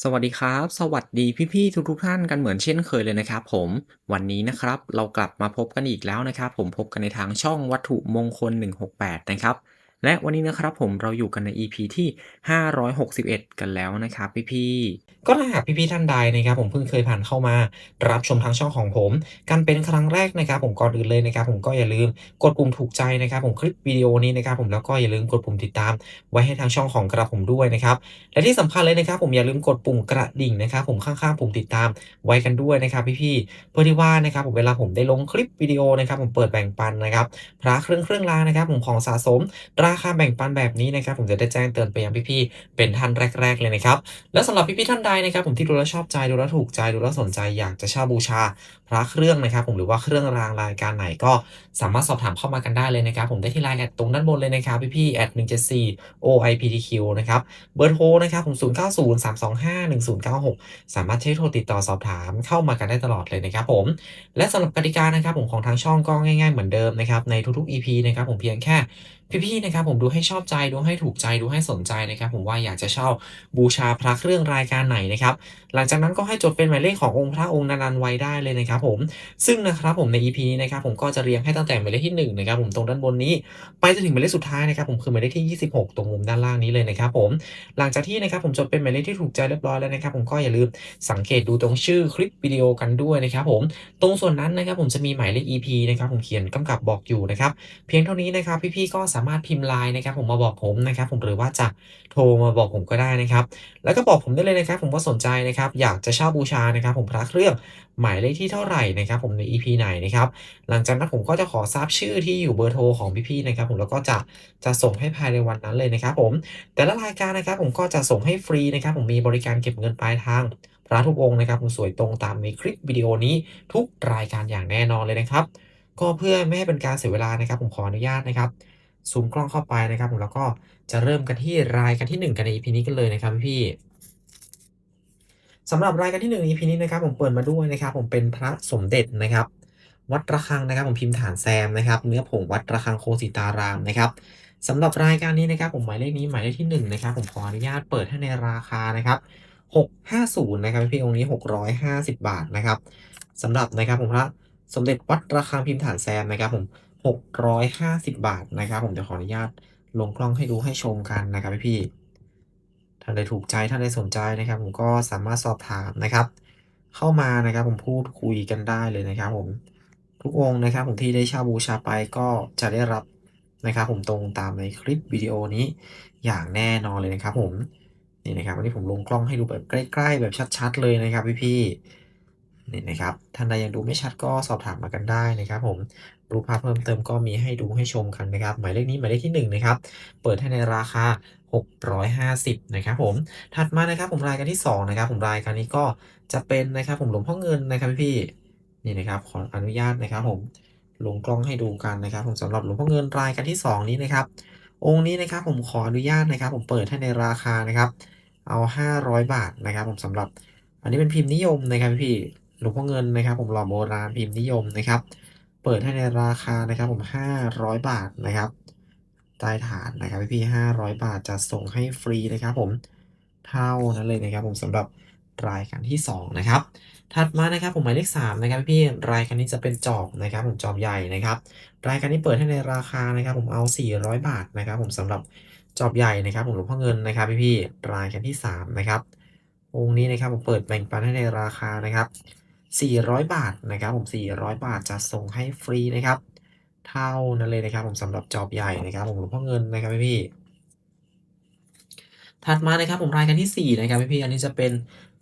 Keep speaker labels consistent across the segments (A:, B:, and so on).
A: สวัสดีครับ สวัสดีพี่ๆทุกๆท่านกันเหมือนเช่นเคยเลยนะครับผมวันนี้นะครับเรากลับมาพบกันอีกแล้วนะครับ ผมพบกันในทางช่องวัตถุมงคล 168 นะครับ และวันนี้นะครับผมเราอยู่กันใน EP ที่ 561 กันแล้วนะครับพี่ๆก็ถ้าหากพี่ๆท่านใดนะครับผมเพิ่งเคยผ่านเข้ามา รับชมทางช่องของผม กันเป็นครั้งแรกนะครับผมก่อนอื่นเลยนะครับผมก็อย่าลืมกดปุ่มถูกใจนะครับผมคลิปวิดีโอนี้นะครับผมแล้วก็อย่าลืมกดปุ่มติดตาม ไว้ให้ทางช่องของกระผมด้วยนะครับและที่สำคัญเลยนะครับผมอย่าลืมกดปุ่มกระดิ่งนะครับผมข้างๆปุ่มติดตามไว้กันด้วยนะครับพี่ๆเพื่อที่ว่านะครับผมเวลาผมได้ลงคลิปวิดีโอนะครับผมเปิดแบ่งปันนะครับพระเครื่องเครื่องรางนะครับผมของสะสมราาคาแบ่งปันแบบนี้นะครับ ผมจะได้แจ้งเตือนไปยังพี่ๆเป็นท่านแรก ๆ เลยนะครับ และสำหรับพี่ๆท่านใดนะครับ ผมที่ดูแลชอบใจดูแลถูกใจดูแลสนใจอยากจะเช่าบูชาพระเครื่องนะครับ ผมหรือว่าเครื่องรางรายการไหนก็สามารถสอบถามเข้ามากันได้เลยนะครับ ผมได้ที่ไลน์แอดตรงด้านบนเลยนะครับพี่ๆแอด174 OIPTQ นะครับเบอร์โทรนะครับผม0903251096สามารถใช้โทรติดต่อสอบถามเข้ามากันได้ตลอดเลยนะครับผมและสำหรับกติกานะครับผมของทางช่องก็ง่าย ๆ เหมือนเดิมนะครับในทุกๆ EP นะครับผมเพียงแค่ พี่ๆนะครับผมดูให้ชอบใจดูให้ถูกใจดูให้สนใจนะครับ ผมว่าอยากจะเช่าบูชาพระเครื่องรายการไหนนะครับหลังจากนั้นก็ให้จดเป็นหมายเลขขององค์พระองค์นันๆไว้ได้เลยนะครับผมซึ่งนะครับผมใน EP นี้นะครับผมก็จะเรียงให้ตั้งแต่หมายเลขที่1นะครับผมตรงด้านบนนี้ ไปจนถึงหมายเลขสุดท้ายนะครับผมคือหมายเลขที่ 26 ตรงมุมด้านล่างนี้เลยนะครับผมหลังจากที่นะครับผมจดเป็นหมายเลขที่ถูกใจเรียบร้อยแล้วนะครับผมก็อย่าลืมสังเกตดูตรงชื่อคลิปวิดีโอกันด้วยนะครับผมตรงส่วนนั้นนะครับผมจะมีหมายเลข EP นะครับผมเขียนกำกับบอกอยู่นะครับเพียงเท่านี้นะครับพี่ๆก็สาามารถพิมพ์ไลน์นะครับผมมาบอกผมนะครับผมหรือว่าจะโทรมาบอกผมก็ได้นะครับ แล้วก็บอกผมได้เลยนะครับ ผมว่าสนใจนะครับ อยากจะเช่าบูชานะครับผมพระเครื่องหมายเลขที่เท่าไหร่นะครับ ผมใน EP ไหนนะครับหลังจากนั้นผมก็จะขอทราบชื่อที่อยู่เบอร์โทรของพี่ๆนะครับ ผมแล้วก็จะจะส่งให้ภายในวันนั้นเลยนะครับผมแต่ละรายการนะครับ ผมก็จะส่งให้ฟรีนะครับ ผมมีบริการเก็บเงินปลายทางพระทุกองค์นะครับผมสวยตรงตามในคลิปวิดีโอนี้ทุกรายการอย่างแน่นอนเลยนะครับ ก็เพื่อไม่ให้เป็นการเสียเวลานะครับ ผมขออนุญาตนะครับ ซูมกล้องเข้าไปนะครับผมแล้วก็จะเริ่มกันที่รายการที่ 1 กันใน EP นี้กันเลยนะครับพี่สำหรับรายการที่ 1 EP นี้นะครับผมเปิดมาด้วยนะครับ ผมเป็นพระสมเด็จนะครับ วัดระฆังนะครับ ผมพิมพ์ฐานแซมนะครับ เนื้อผงวัดระฆังโคสิตารามนะครับสำหรับรายการนี้นะครับ ผมหมายเลขนี้หมายเลขที่1นะครับผมขออนุญาตเปิดให้ในราคานะครับ650นะครับพี่องค์นี้ 650 บาทนะครับสำหรับนะครับผมพระสมเด็จวัดระฆังพิมพ์ฐานแซมนะครับผม 650 บาทนะครับ ผมจะขออนุญาตลงกล้องให้ดูให้ชมกันนะครับพี่ๆท่านใดถูกใจท่านใดสนใจนะครับ ผมก็สามารถสอบถามนะครับ เข้ามานะครับผมพูดคุยกันได้เลยนะครับ ผมทุกองนะครับ ผมที่ได้เช่าบูชาไปก็จะได้รับนะครับ ผมตรงตามในคลิปวิดีโอนี้อย่างแน่นอนเลยนะครับ ผมนี่นะครับวันนี้ผมลงกล้องให้ดูแบบใกล้ ๆ แบบชัด ๆ เลยนะครับพี่ๆนี่นะครับท่านใดยังดูไม่ชัดก็สอบถามมากันได้นะครับ ผม รูปภาพเพิ่มเติมก็มีให้ดูให้ชมกันนะครับ หมายเลขนี้หมายเลขที่หนึ่งนะครับ เปิดให้ในราคา 650 นะครับผม ถัดมานะครับผมรายการที่สองนะครับ ผมรายการนี้ก็จะเป็นนะครับผมหลวงพ่อเงินนะครับพี่ๆนี่นะครับขออนุญาตนะครับผมลงกล้องให้ดูกันนะครับ ผมสำหรับหลวงพ่อเงินรายการที่ 2 นี้นะครับ องค์นี้นะครับผมขออนุญาตนะครับ ผมเปิดให้ในราคานะครับ เอา 500 บาทนะครับ ผมสำหรับ อันนี้เป็นพิมพ์นิยมนะครับพี่ๆหลวงพ่อเงินนะครับ ผมหล่อโบราณพิมพ์นิยมนะครับ เปิดให้ในราคานะครับผม 500 บาทนะครับใต้ฐานนะครับพี่ๆ500 บาทจะส่งให้ฟรีนะครับผมเท่านั้นเลยนะครับผมสำหรับรายการที่ 2 นะครับ ถัดมานะครับผมหมายเลข3นะครับพี่รายการนี้จะเป็นจอบนะครับผมจอบใหญ่นะครับ รายการนี้เปิดให้ในราคานะครับผมเอา 400 บาทนะครับ ผมสำหรับจอบใหญ่นะครับผมหลวงพ่อเงินนะครับพี่ๆรายการที่3นะครับองค์นี้นะครับผมเปิดแบ่งปันให้ในราคานะครับ 400 บาทนะครับผม 400 บาทจะส่งให้ฟรีนะครับ เท่านั้นเลยนะครับผมสำหรับจอบใหญ่นะครับผมหลวงพ่อเงินนะครับพี่ๆถัดมานะครับผมรายการที่สี่นะครับพี่ๆอันนี้จะเป็น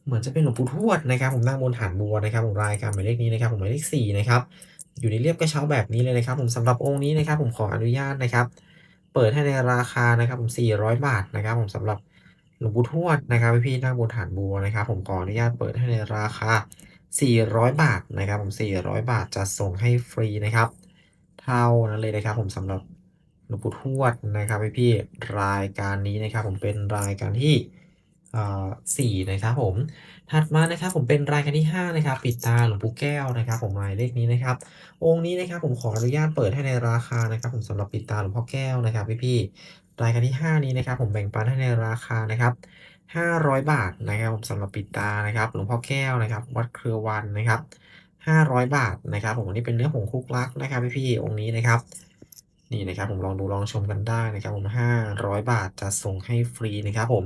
A: เหมือนจะเป็นหลวงปู่ทวดนะครับผมนั่งบนฐานบัวนะครับผมรายการหมายเลขนี้นะครับผมหมายเลข4นะครับอยู่ในเรียบกระเช้าแบบนี้เลยนะครับ ผมสำหรับองค์นี้นะครับ ผมขออนุญาตนะครับ เปิดให้ในราคานะครับ ผม 400 บาทนะครับ ผมสำหรับหลวงปู่ทวดนะครับพี่ๆนั่งบนฐานบัวนะครับ ผมขออนุญาตเปิดให้ในราคา 400 บาทนะครับผม 400 บาทจะส่งให้ฟรีนะครับ เท่านั้นเลยนะครับ ผมสำหรับหลวงปู่ทวดนะครับพี่ๆรายการนี้นะครับ ผมเป็นรายการที่อ่า4นะครับผม ถัดมานะครับผมเป็นรายการที่ 5 นะครับ ปิดตาหลวงปู่แก้วนะครับ ผมหมายเลขนี้นะครับ องค์นี้นะครับผมขออนุญาตเปิดให้ในราคานะครับ ผมสำหรับปิดตาหลวงพ่อแก้วนะครับพี่ๆรายการที่ 5 นี้นะครับ ผมแบ่งปันให้ในราคานะครับ 500 บาทนะครับผมสำหรับปิดตานะครับหลวงพ่อแก้วนะครับ วัดเครือวันนะครับ500 บาทนะครับ ผมอันนี้เป็นเนื้อผงคุกลักนะครับพี่ๆองค์นี้นะครับ นี่นะครับผมลองดูลองชมกันได้นะครับ ผม500 บาทจะส่งให้ฟรีนะครับ ผม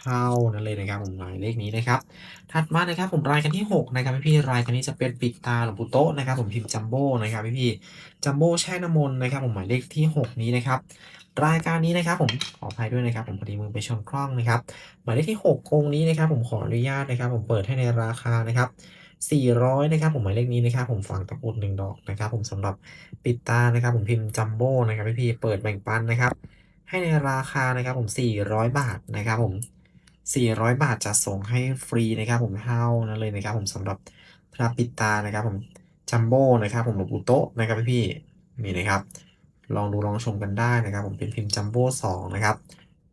A: เท่านั้นเลยนะครับ ผมหมายเลขนี้นะครับ ถัดมานะครับผมรายการที่ 6 นะครับพี่ๆรายการนี้จะเป็นปิดตาหลวงปู่โต๊ะนะครับ ผมพิมพ์จัมโบ้นะครับพี่ๆจัมโบ้แช่น้ำมนต์นะครับ ผมหมายเลขที่ 6 นี้นะครับ รายการนี้นะครับผมขออภัยด้วยนะครับ ผมพอดีมือไปชนกล้องนะครับหมายเลขที่6องค์นี้นะครับ ผมขออนุญาตนะครับ ผมเปิดให้ในราคานะครับ400นะครับผมหมายเลขนี้นะครับ ผมฝังตะกุด1ดอกนะครับ ผมสำหรับปิดตานะครับ ผมพิมพ์จัมโบ้นะครับพี่ๆเปิดแบ่งปันนะครับ ให้ในราคานะครับ ผม 400 บาทนะครับ ผม 400 บาทจะส่งให้ฟรีนะครับ ผมเท่านั้นเลยนะครับ ผมสำหรับพระปิดตานะครับ ผมจัมโบ้นะครับ ผมหลวงปู่โตะนะครับพี่ๆนี่นะครับ ลองดูลองชมกันได้นะครับ ผมเป็นพิมพ์จัมโบ้2นะครับ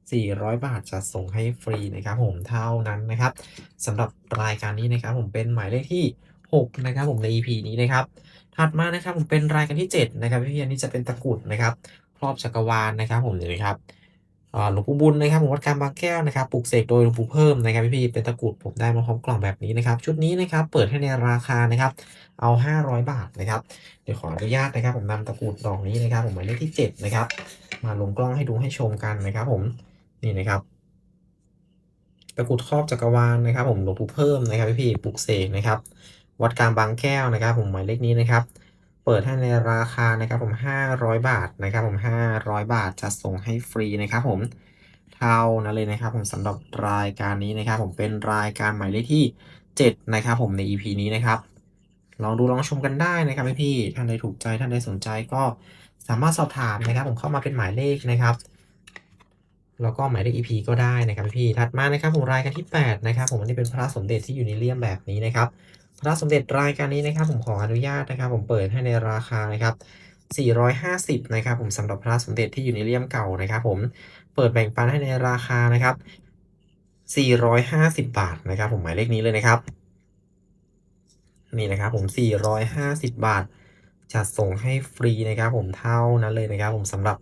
A: 400 บาทจะส่งให้ฟรีนะครับผมเท่านั้นนะครับสำหรับรายการนี้นะครับผมเป็นหมายเลขที่ 6 นะครับผมใน EP นี้นะครับ ถัดมานะครับผมเป็นรายการที่ 7 นะครับพี่ๆอันนี้จะเป็นตะกรุดนะครับ ครอบจักรวาลนะครับผมนี่นะครับ หลวงปู่บุญนะครับวัดกลางบางแก้วนะครับปลูกเสกโดยหลวงปู่เพิ่มนะครับพี่ๆเป็นตะกรุดผมได้มาพร้อมกล่องแบบนี้นะครับชุดนี้นะครับเปิดให้ในราคานะครับเอา 500 บาทนะครับเดี๋ยวขออนุญาตนะครับผมนำตะกรุดดอกนี้นะครับผมหมายเลขที่7นะครับมาลงกล้องให้ดูให้ชมกันนะครับผมนี่นะครับตะกรุดครอบจักรวาลนะครับ ผมหลวงปู่เพิ่มนะครับพี่ๆปลูกเสกนะครับวัดกลางบางแก้วนะครับ ผมหมายเลขนี้นะครับ เปิดให้ในราคานะครับผม 500 บาทนะครับผม 500 บาทจะส่งให้ฟรีนะครับผมเท่านั้นเลยนะครับผมสำหรับรายการนี้นะครับผมเป็นรายการหมายเลขที่ 7 นะครับผมใน EP นี้นะครับ ลองดูลองชมกันได้นะครับพี่ท่านใดถูกใจท่านใดสนใจก็สามารถสอบถามนะครับ ผมเข้ามาเป็นหมายเลขนะครับแล้วก็หมายเลข EP ก็ได้นะครับพี่ ถัดมานะครับผมรายการที่ 8 นะครับ ผมอันนี้เป็นพระสมเด็จที่อยู่ในเลี่ยมแบบนี้นะครับ พระสมเด็จรายการนี้นะครับผมขออนุญาตนะครับ ผมเปิดให้ในราคานะครับ450นะครับผมสำหรับพระสมเด็จที่อยู่ในเลี่ยมเก่านะครับ ผมเปิดแบ่งปันให้ในราคานะครับ450 บาทนะครับ ผมหมายเลขนี้เลยนะครับ นี่นะครับ ผม450 บาทจะส่งให้ฟรีนะครับ ผมเท่านั้นเลยนะครับ ผมสำหรับ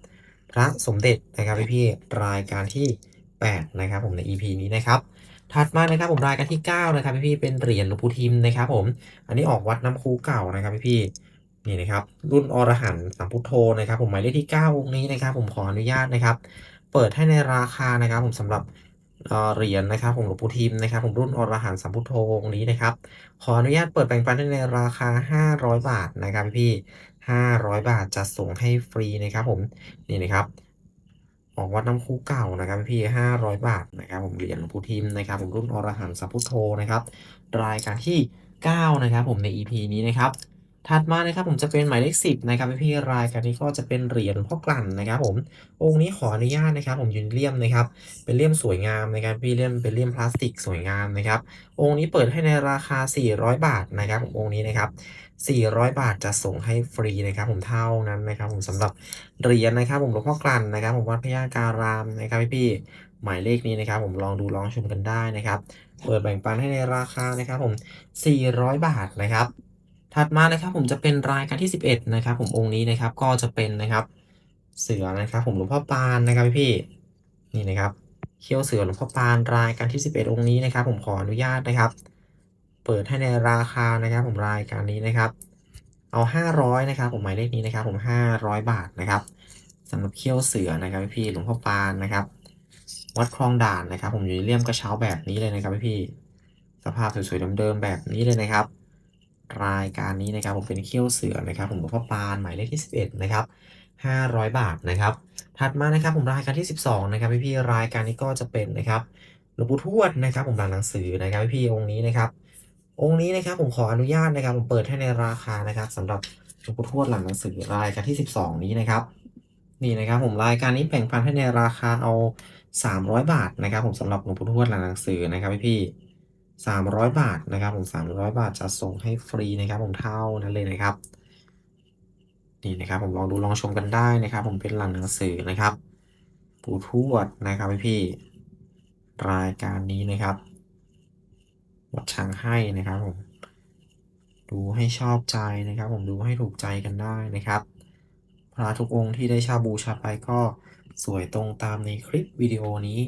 A: พระสมเด็จนะครับพี่ๆรายการที่ 8 นะครับ ผมใน EP นี้นะครับ ถัดมานะครับผมรายการที่9นะครับพี่ๆเป็นเหรียญหลวงปู่ทิมนะครับผม อันนี้ออกวัดน้ำคูเก่านะครับพี่ๆนี่นะครับรุ่นอรหันต์สัมพุทโธนะครับ ผมหมายเลขที่9องค์นี้นะครับ ผมขออนุญาตนะครับ เปิดให้ในราคานะครับ ผมสำหรับเหรียญนะครับผมหลวงปู่ทิมนะครับ ผมรุ่นอรหันต์สัมพุทโธองค์นี้นะครับ ขออนุญาตเปิดแบ่งปันให้ในราคา 500 บาทนะครับพี่500 บาทจะส่งให้ฟรีนะครับ ผมนี่นะครับ ออกวัดน้ำคูเก่านะครับพี่500บาทนะครับผมเหรียญหลวงปู่ทิมนะครับผมรุ่นอรหันต์สัมพุทโธนะครับรายการที่ 9 นะครับผมใน EP นี้นะครับถัดมานะครับผมจะเป็นหมายเลข10นะครับพี่รายการนี้ก็จะเป็นเหรียญพ่อกลั่นนะครับ ผมองค์นี้ขออนุญาตนะครับ ผมยืนเลี่ยมนะครับ เป็นเลี่ยมสวยงามนะครับพี่เลี่ยมเป็นเลี่ยมพลาสติกสวยงามนะครับ องค์นี้เปิดให้ในราคา 400 บาทนะครับผมองค์นี้นะครับ 400 บาทจะส่งให้ฟรีนะครับผมเท่านั้นนะครับผมสำหรับเหรียญนะครับผมหลวงพ่อกลั่นนะครับผมวัดพญาการามนะครับพี่ๆหมายเลขนี้นะครับผมลองดูลองชมกันได้นะครับเปิดแบ่งปันให้ในราคานะครับผม 400 บาทนะครับ ถัดมานะครับผมจะเป็นรายการที่ 11 นะครับ ผมองค์นี้นะครับก็จะเป็นนะครับเสือนะครับ ผมหลวงพ่อปานนะครับพี่นี่นะครับเขี้ยวเสือหลวงพ่อปานรายการที่ 11 องค์นี้นะครับ ผมขออนุญาตนะครับ เปิดให้ในราคานะครับผมรายการนี้นะครับ เอา 500นะครับผมหมายเลขนี้นะครับ ผม 500 บาทนะครับสำหรับเขี้ยวเสือนะครับพี่หลวงพ่อปานนะครับ วัดคลองด่านนะครับ ผมอยู่เลี่ยมกระเช้าแบบนี้เลยนะครับพี่สภาพสวยๆเดิมๆแบบนี้เลยนะครับ รายการนี้นะครับผมเป็นเขี้ยวเสือนะครับ ผมหลวงพ่อปานหมายเลขที่ 11 นะครับ500 บาทนะครับ ถัดมานะครับผมรายการที่ 12 นะครับพี่รายการนี้ก็จะเป็นนะครับหลวงปู่ทวดนะครับ ผมหลังหนังสือนะครับพี่องค์นี้นะครับ องค์นี้นะครับผมขออนุญาตนะครับผมเปิดให้ในราคานะครับสำหรับหลวงปู่ทวดหลังหนังสือรายการที่ 12 นี้นะครับ นี่นะครับผมรายการนี้แบ่งปันให้ในราคาเอา 300 บาทนะครับ ผมสำหรับหลวงปู่ทวดหลังหนังสือนะครับพี่ๆ300บาทนะครับ ผม300บาทจะส่งให้ฟรีนะครับ ผมเท่านั้นเลยนะครับนี่นะครับ ผมลองดูลองชมกันได้นะครับ ผมเป็นหลังหนังสือนะครับ ปู่ทวดนะครับพี่ๆรายการนี้นะครับ วัดช้างให้นะครับผม ดูให้ชอบใจนะครับ ผมดูให้ถูกใจกันได้นะครับ พระทุกองค์ที่ได้ชาบูชาไปก็สวยตรงตามในคลิปวิดีโอนี้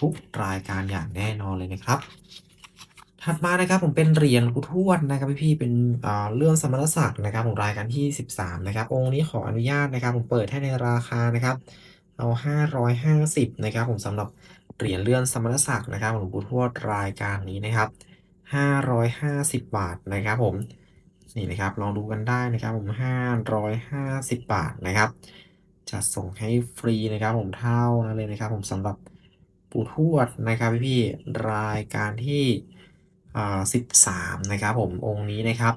A: ทุกรายการอย่างแน่นอนเลยนะครับ ถัดมานะครับผมเป็นเหรียญปู่ทวดนะครับพี่ๆเป็นเรื่องสมณศักดิ์นะครับของรายการที่ 13 นะครับ องค์นี้ขออนุญาตนะครับ ผมเปิดให้ในราคานะครับเอา550 นะครับ ผมสำหรับเหรียญเลื่อนสมณศักดิ์นะครับหลวงปู่ทวดรายการนี้นะครับ 550 บาทนะครับผมนี่นะครับลองดูกันได้นะครับผม 550 บาทนะครับจะส่งให้ฟรีนะครับผมเท่านั้นเลยนะครับ ผมสำหรับปู่ทวดนะครับพี่ๆรายการที่อ่า13นะครับผมองค์นี้นะครับ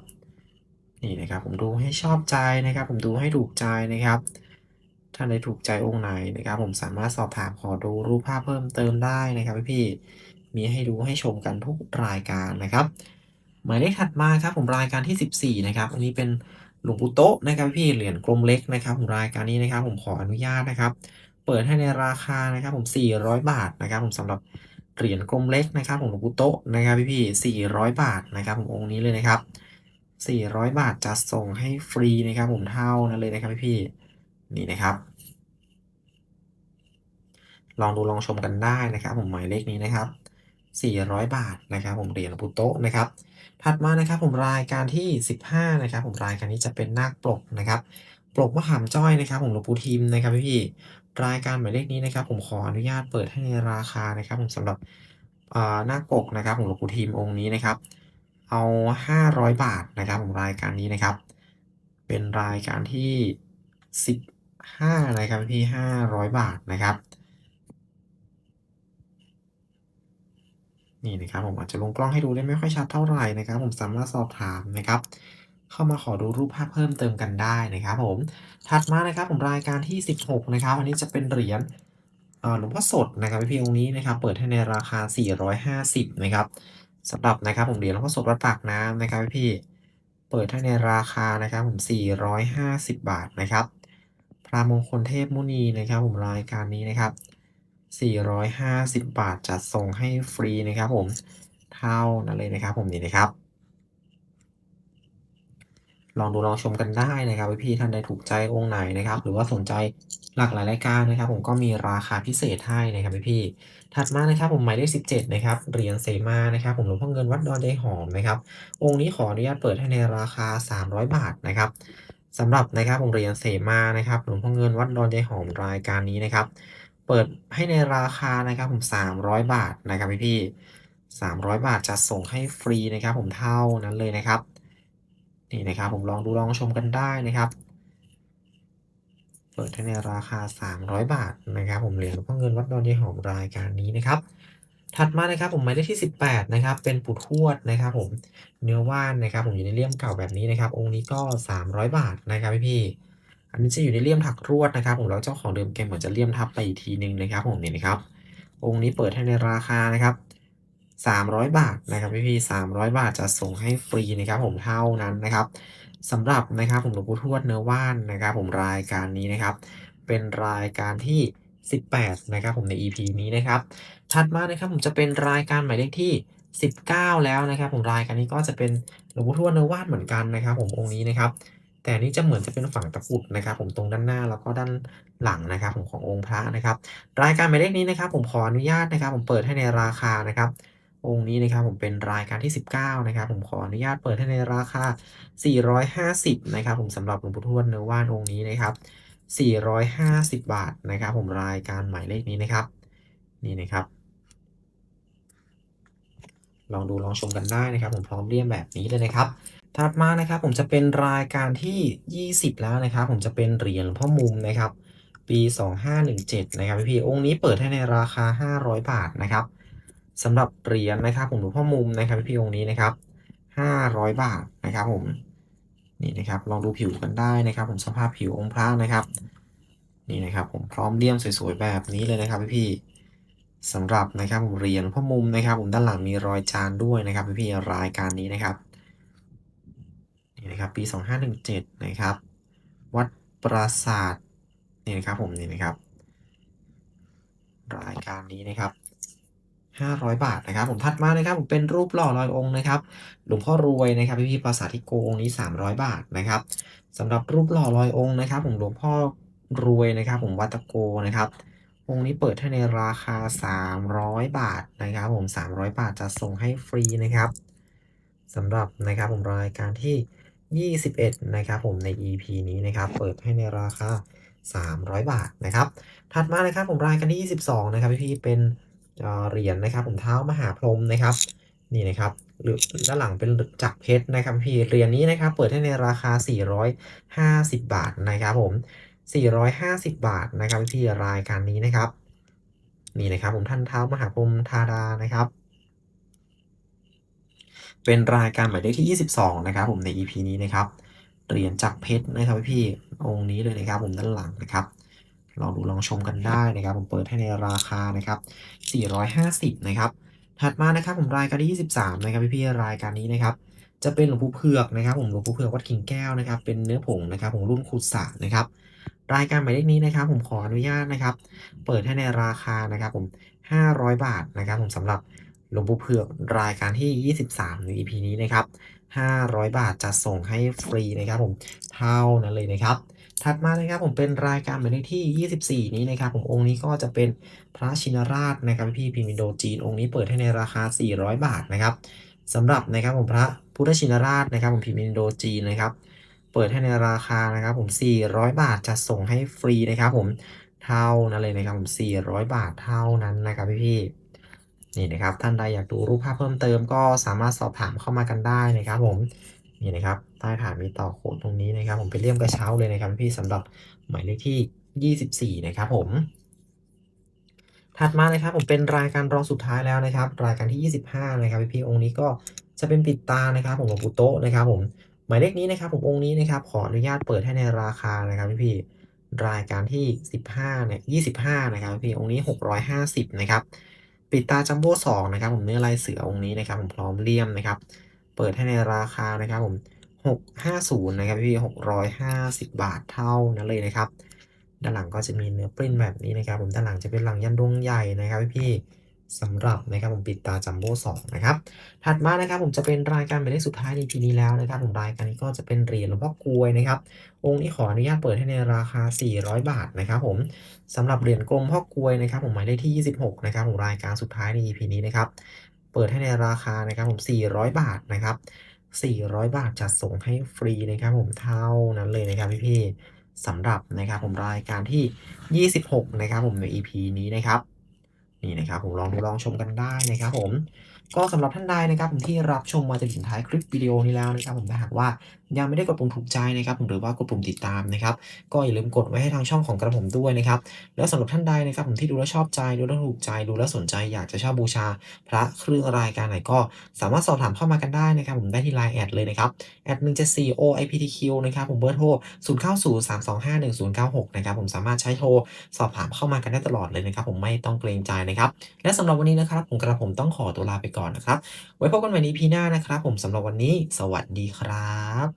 A: นี่นะครับผมดูให้ชอบใจนะครับ ผมดูให้ถูกใจนะครับท่านใดถูกใจองค์ไหนนะครับ ผมสามารถสอบถามขอดูรูปภาพเพิ่มเติมได้นะครับพี่ๆ มีให้ดูให้ชมกันทุกรายการนะครับ หมายเลขถัดมาครับผมรายการที่ 14 นะครับ อันนี้เป็นหลวงปู่โต๊ะนะครับพี่เหรียญกลมเล็กนะครับผมรายการนี้นะครับผมขออนุญาตนะครับ เปิดให้ในราคานะครับผม 400 บาทนะครับผมสำหรับเหรียญกลมเล็กนะครับของหลวงปู่โต๊ะนะครับพี่ๆ400 บาทนะครับผมองค์นี้เลยนะครับ400 บาทจะส่งให้ฟรีนะครับผมเท่านั้นเลยนะครับพี่ๆนี่นะครับ ลองดูลองชมกันได้นะครับ ผมหมายเลขนี้นะครับ 400 บาทนะครับผมเหรียญหลวงปู่โตะนะครับ ถัดมานะครับผมรายการที่ 15นะครับผมรายการนี้จะเป็นนาคปลกนะครับปลกมะขามจ้อยนะครับผมหลวงปู่ทิมนะครับพี่รายการหมายเลขนี้นะครับ ผมขออนุญาตเปิดให้ในราคานะครับ ผมสำหรับนาคปลกนะครับของหลวงปู่ทิมองค์นี้นะครับ เอา 500 บาทนะครับผมรายการนี้นะครับ เป็นรายการที่ 15นะครับพี่500 บาทนะครับ นี่นะครับผมอาจจะลงกล้องให้ดูได้ไม่ค่อยชัดเท่าไหร่นะครับ ผมสามารถสอบถามนะครับเข้ามาขอดูรูปภาพเพิ่มเติมกันได้นะครับผมถัดมานะครับผมรายการที่ 16 นะครับ อันนี้จะเป็นเหรียญหลวงพ่อสดนะครับพี่ๆองค์นี้นะครับ เปิดให้ในราคา 450 นะครับสำหรับนะครับผมเหรียญหลวงพ่อสดวัดปากน้ำนะครับพี่ๆเปิดให้ในราคานะครับผม 450 บาทนะครับ พระมงคลเทพมุนีนะครับ ผมรายการนี้นะครับ 450 บาทจัดส่งให้ฟรีนะครับผมเท่านั้นเลยนะครับผมนี่นะครับ ลองดูลองชมกันได้นะครับพี่ท่านใดถูกใจองค์ไหนนะครับ หรือว่าสนใจหลากหลายรายการนะครับ ผมก็มีราคาพิเศษให้นะครับพี่ถัดมานะครับผมหมายเลข17นะครับเหรียญเสมานะครับ ผมหลวงพ่อเงินวัดดอนยายหอมนะครับ องค์นี้ขออนุญาตเปิดให้ในราคา 300 บาทนะครับสำหรับนะครับผมเหรียญเสมานะครับหลวงพ่อเงินวัดดอนยายหอมรายการนี้นะครับ เปิดให้ในราคานะครับผม 300 บาทนะครับพี่ๆ300 บาทจะส่งให้ฟรีนะครับ ผมเท่านั้นเลยนะครับนี่นะครับผมลองดูลองชมกันได้นะครับ เปิดให้ในราคา 300 บาทนะครับผมเหรียญหลวงพ่อเงินวัดดอนยายหอมรายการนี้นะครับถัดมานะครับผมหมายเลขที่ 18นะครับเป็นปู่ทวดนะครับผมเนื้อว่านนะครับผมอยู่ในเลี่ยมเก่าแบบนี้นะครับ องค์นี้ก็ 300 บาทนะครับพี่ๆ อันนี้จะอยู่ในเลี่ยมถักรวดนะครับผมแล้วเจ้าของเดิมแกเหมือนจะเลี่ยมทับไปอีกทีหนึ่งนะครับผมนี่นะครับ องค์นี้เปิดให้ในราคานะครับ 300 บาทนะครับพี่ๆ300บาทจะส่งให้ฟรีนะครับผมเท่านั้นนะครับสำหรับนะครับผมหลวงปู่ทวดเนื้อว่านนะครับ ผมรายการนี้นะครับ เป็นรายการที่ 18 นะครับผมใน EP นี้นะครับถัดมานะครับผมจะเป็นรายการหมายเลขที่ 19 แล้วนะครับ ผมรายการนี้ก็จะเป็นหลวงปู่ทวดเนื้อว่านเหมือนกันนะครับ ผมองค์นี้นะครับ แต่นี้จะเหมือนจะเป็นฝั่งตะกุดนะครับ ผมตรงด้านหน้าแล้วก็ด้านหลังนะครับ ผมขององค์พระนะครับ รายการหมายเลขนี้นะครับ ผมขออนุญาตนะครับ ผมเปิดให้ในราคานะครับ องค์นี้นะครับผมเป็นรายการที่ 19 นะครับ ผมขออนุญาตเปิดให้ในราคา 450 นะครับ ผมสำหรับหลวงปู่ทวดเนื้อว่านองค์นี้นะครับ 450 บาทนะครับ ผมรายการหมายเลขนี้นะครับ นี่นะครับลองดูลองชมกันได้นะครับ ผมพร้อมเรียมแบบนี้เลยนะครับ ถัดมานะครับผมจะเป็นรายการที่ 20 แล้วนะครับ ผมจะเป็นเหรียญหลวงพ่อมุมนะครับ ปี 2517 นะครับพี่ๆองค์นี้เปิดให้ในราคา 500 บาทนะครับสำหรับเหรียญนะครับ ผมหลวงพ่อมุมนะครับพี่ๆองค์นี้นะครับ 500 บาทนะครับผมนี่นะครับลองดูผิวกันได้นะครับ ผมสภาพผิวองค์พระนะครับ นี่นะครับ ผมพร้อมเลี่ยมสวยๆแบบนี้เลยนะครับพี่ๆสำหรับนะครับผมเหรียญหลวงพ่อมุมนะครับ ผมด้านหลังมีรอยจานด้วยนะครับพี่ๆรายการนี้นะครับ นะครับปี 2517 นะครับ วัดปราสาทนี่นะครับผมนี่นะครับ รายการนี้นะครับ 500 บาทนะครับ ผมถัดมานะครับผมเป็นรูปหล่อลอยองค์นะครับ หลวงพ่อรวยนะครับพี่พี่ปราสาททิโกองนี้ 300 บาทนะครับสำหรับรูปหล่อลอยองค์นะครับ ผมหลวงพ่อรวยนะครับ ผมวัดตะโกนะครับองค์นี้เปิดให้ในราคา 300 บาทนะครับ ผม 300 บาทจัดส่งให้ฟรีนะครับสำหรับนะครับผมรายการที่ 21 นะครับผมใน EP นี้นะครับเปิดให้ในราคา 300 บาทนะครับถัดมานะครับผมรายการที่ 22 นะครับพี่เป็นเเหรียญนะครับผมเท้ามหาพรหมนะครับนี่นะครับหรือด้านหลังเป็นจักรเพชรนะครับพี่เหรียญนี้นะครับเปิดให้ในราคา 450 บาทนะครับผม 450 บาทนะครับพี่รายการนี้นะครับนี่นะครับผมท่านเท้ามหาพรหมธารานะครับ เป็นรายการหมายเลขที่ 22 นะครับผมใน EP นี้นะครับเหรียญจักเพชรนะครับพี่ๆองค์นี้เลยนะครับผมด้านหลังนะครับลองดูลองชมกันได้นะครับ ผมเปิดให้ในราคานะครับ 450 นะครับ ถัดมานะครับผมรายการที่ 23 นะครับพี่ๆรายการนี้นะครับ จะเป็นหลวงปู่เผือกนะครับ ผมหลวงปู่เผือกวัดกิ่งแก้วนะครับ เป็นเนื้อผงนะครับผมรุ่นขุดสระนะครับ รายการหมายเลขนี้นะครับ ผมขออนุญาตนะครับ เปิดให้ในราคานะครับ ผม 500 บาทนะครับ ผมสำหรับ หลวงปู่เผือกรายการที่ 23 ใน EP นี้นะครับ 500 บาทจะส่งให้ฟรีนะครับผมเท่านั้นเลยนะครับ ถัดมานะครับผมเป็นรายการหมายเลขที่ 24 นี้นะครับผมองค์นี้ก็จะเป็นพระชินราชนะครับพี่พิมินโดจีนองค์นี้เปิดให้ในราคา 400 บาทนะครับสำหรับนะครับผมพระพุทธชินราชนะครับผมพิมินโดจีนนะครับเปิดให้ในราคานะครับผม 400 บาทจะส่งให้ฟรีนะครับผมเท่านั้นเลยนะครับผม 400 บาทเท่านั้นนะครับพี่ นี่นะครับท่านใดอยากดูรูปภาพเพิ่มเติมก็สามารถสอบถามเข้ามากันได้นะครับผมนี่นะครับใต้ฐานมีต่อโขดตรงนี้นะครับ ผมเป็นเลี่ยมกระเช้าเลยนะครับพี่สำหรับหมายเลขที่ 24 นะครับผมถัดมานะครับผมเป็นรายการรองสุดท้ายแล้วนะครับ รายการที่ 25 นะครับพี่องค์นี้ก็จะเป็นปิดตานะครับ ผมหลวงปู่โตะนะครับ ผมหมายเลขนี้นะครับ ผมองค์นี้นะครับ ขออนุญาตเปิดให้ในราคานะครับพี่รายการที่ 15เนี่ย25 นะครับพี่องค์นี้ 650 นะครับ ปิดตาจัมโบ้2นะครับผมเนื้อลายเสือองค์นี้นะครับผมพร้อมเลี่ยมนะครับ เปิดให้ในราคานะครับผม650นะครับพี่650บาทเท่านั้นเลยนะครับ ด้านหลังก็จะมีเนื้อปริ้นแบบนี้นะครับ ผมด้านหลังจะเป็นหลังยันดวงใหญ่นะครับพี่ สำหรับนะครับผมปิดตาจัมโบ้2นะครับ ถัดมานะครับผมจะเป็นรายการหมายเลขสุดท้ายในทีนี้แล้วนะครับผมรายการนี้ก็จะเป็นเหรียญหลวงพ่อกลวยนะครับ องค์นี้ขออนุญาตเปิดให้ในราคา 400 บาทนะครับผมสำหรับเหรียญกลมพ่อกลวยนะครับ ผมหมายเลขที่ 26 นะครับผมรายการสุดท้ายใน EP นี้นะครับ เปิดให้ในราคานะครับผม 400 บาทนะครับ 400 บาทจัดส่งให้ฟรีนะครับ ผมเท่านั้นเลยนะครับพี่ๆสำหรับนะครับผมรายการที่ 26 นะครับผมใน EP นี้นะครับ นี่นะครับผมลองดูลองชมกันได้นะครับผม ก็สำหรับท่านใดนะครับผมที่รับชมมาจนถึงท้ายคลิปวิดีโอนี้แล้วนะครับผมถ้าหากว่ายังไม่ได้กดปุ่มถูกใจนะครับผมหรือว่ากดปุ่มติดตามนะครับก็อย่าลืมกดไว้ให้ทางช่องของกระผมด้วยนะครับแล้วสำหรับท่านใดนะครับผมที่ดูแล้วชอบใจดูแล้วถูกใจดูแล้วสนใจ อยากจะเช่าบูชา พระเครื่องรายการไหนก็สามารถสอบถามเข้ามากันได้นะครับผมได้ที่ Line แอดเลยนะครับแอด174 OIPTQ นะครับผมเบอร์โทร0903251096นะครับผมสามารถใช้โทรสอบถามเข้ามากันได้ตลอดเลยนะครับผมไม่ต้องเกรงใจนะครับและสำหรับวันนี้นะครับผมกระผมต้องขอตัวลาไปก่อนนะครับ ไว้พบกันใหม่ในพีหน้านะครับ ผมสำหรับวันนี้ สวัสดีครับ